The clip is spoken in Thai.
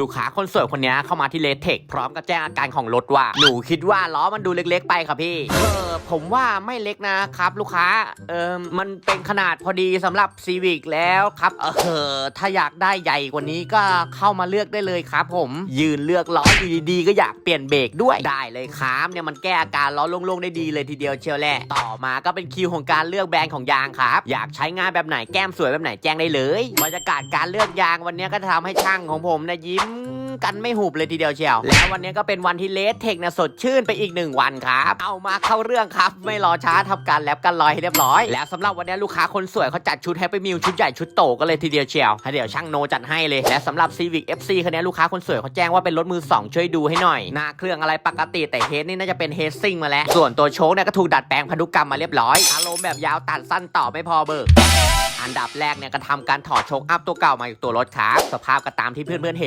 ลูกค้าคนสวยคนนี้เข้ามาที่เลเทคพร้อมกับแจ้งอาการของรถว่า หนูคิดว่าล้อมันดูเล็กๆ ไปครับพี่ เออผมว่าไม่เล็กนะครับ ลูกค้า เออมันเป็นขนาดพอดีสำหรับซีวิกแล้วครับ เออถ้าอยากได้ใหญ่กว่านี้ก็เข้ามาเลือกได้เลยครับ ผมยืนเลือกล้ออยู่ดีๆก็อยากเปลี่ยนเบรกด้วยได้เลยครับเนี่ยมันแก้อาการล้อโล่งๆได้ดีเลยทีเดียวเชียวแหละต่อมาก็เป็นคิวของการเลือกแบรนด์ของยางครับ อยากใช้งานแบบไหนแก้มสวยแบบไหนแจ้งได้เลยบรรยากาศการเลือกยางวันนี้ก็จะทำให้ช่างของผมนะยิ้มกันไม่หุบเลยทีเดียวเชียว แล้ววันนี้ก็เป็นวันที่เลสเทคนะสดชื่นไปอีกหนึ่งวันครับ เอามาเข้าเรื่องครับ ไม่รอช้าทำการแลบกันลอยให้เรียบร้อย แล้วสำหรับวันนี้ลูกค้าคนสวยเขาจัดชุดแฮปปี้มิลชุดใหญ่ชุดโตก็เลยทีเดียวเชียวเดี๋ยวช่างโนจัดให้เลย และสำหรับ Civic FC คันนี้ลูกค้าคนสวยเขาแจ้งว่าเป็นรถมือ2ช่วยดูให้หน่อยหน้าเครื่องอะไรปกติแต่เฮดนี่น่าจะเป็นเฮดซิ่งมาแล้ว ส่วนตัวโชคเนี่ยก็ถูกดัดแปลงพันธุกรรมมาเรียบร้อยอารมณ์แบบยาวตัดสั้นต่อไม่พอเบิกอันดับแรกเนี่ยก็ทำการถอดโชคอัพตัวเก่ามาจากตัวรถครับสภาพก็ตามที่เพื่อนๆเห็น